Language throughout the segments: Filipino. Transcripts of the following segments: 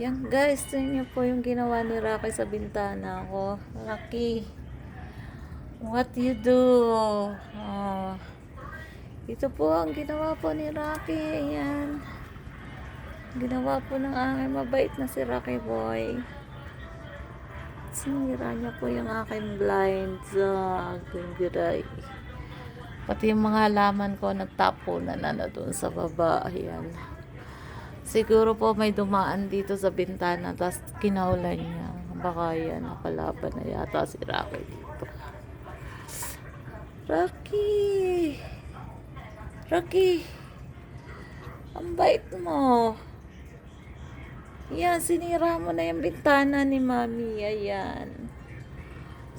Yan guys, tingnan niyo po yung ginawa ni Rocky sa bintana ko. Rocky, what you do? Oh. Ito po ang ginawa po ni Rocky. Ayan. Ginawa po ng aking mabait na si Rocky Boy. Sinira niya po yung aking blinds. Ah, guday. Pati yung mga halaman ko nagtapo na na na doon sa baba. Ayan. Siguro po may dumaan dito sa bintana tapos kinaulan niya. Baka yan, nakalaban na yata si Rocky dito. Rocky! Rocky! Ang bait mo. Yan, sinira mo na yung bintana ni Mami. Ayan.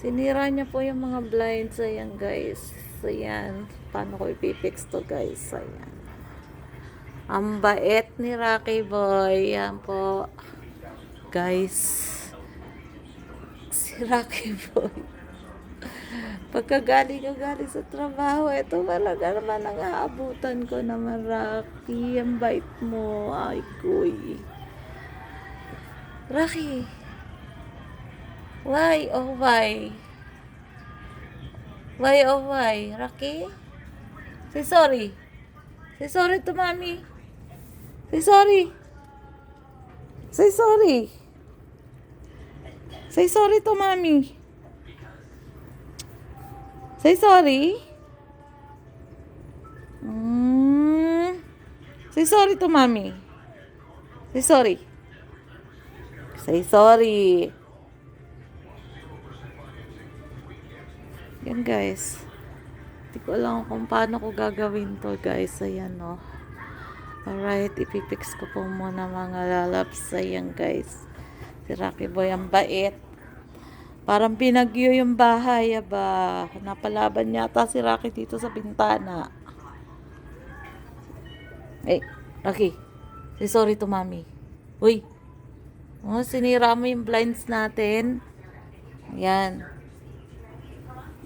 Sinira niya po yung mga blinds. Ayan, guys. Ayan. Paano ko ipipix to, guys? Ayan. Ang bait ni Rocky Boy. Yan po. Guys. Si Rocky Boy. Pagkagaling ko galing sa trabaho, ito talaga naman ang aabutan ko naman, Rocky. Ang bait mo. Ay, kuy. Rocky. Why? Oh, why? Why, oh, why? Rocky? Say sorry. Say sorry to mommy. Say sorry. Say sorry. Say sorry to mommy. Say sorry. Mm. Say sorry to mommy. Say sorry. Say sorry. Yan guys. Hindi ko alam kung paano ko gagawin to guys. Ayan no. Alright, ipipix ko po muna mga lalabs. Ayan guys. Si Rocky Boy ang bait. Parang pinagyo yung bahay, aba. Napalaban yata si Rocky dito sa bintana. Eh, Rocky. Say sorry to mommy. Uy. Oh, sinira mo yung blinds natin. Ayan.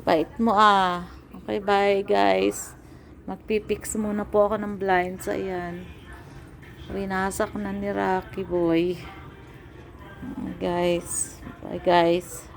Bait mo ah. Okay, bye guys. Magpipix muna po ako ng blinds. Ayan. Winasak na ni Rocky boy. Guys. Bye guys.